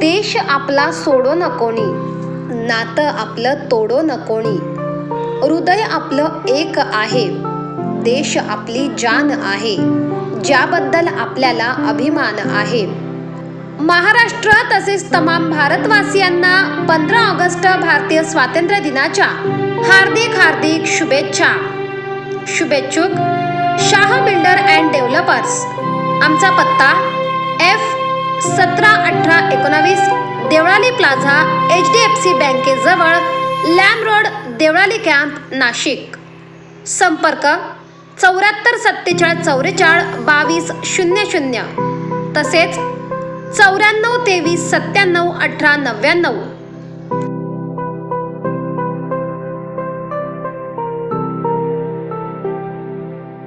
देश आपला सोडो नकोणी नातं आपलं तोडो नकोणी हृदय आपलं एक आहे देश आपली जान आहे ज्याबद्दल आपल्याला अभिमान आहे. महाराष्ट्र तसेच तमाम भारतवासियांना पंधरा ऑगस्ट भारतीय स्वातंत्र्य दिनाच्या हार्दिक हार्दिक शुभेच्छा. शुभेच्छुक शाह बिल्डर अँड डेव्हलपर्स आमचा पत्ता Deolali plaza H D F C बँकेजवळ Lam road Deolali camp Nashik. संपर्क चौऱ्याहत्तर सत्तेचाळीस चौवेचाळीस बावीस शून्य शून्य. तसेच चौऱ्याण्णव तेवीस सत्त्याण्णव अठरा नव्याण्णव.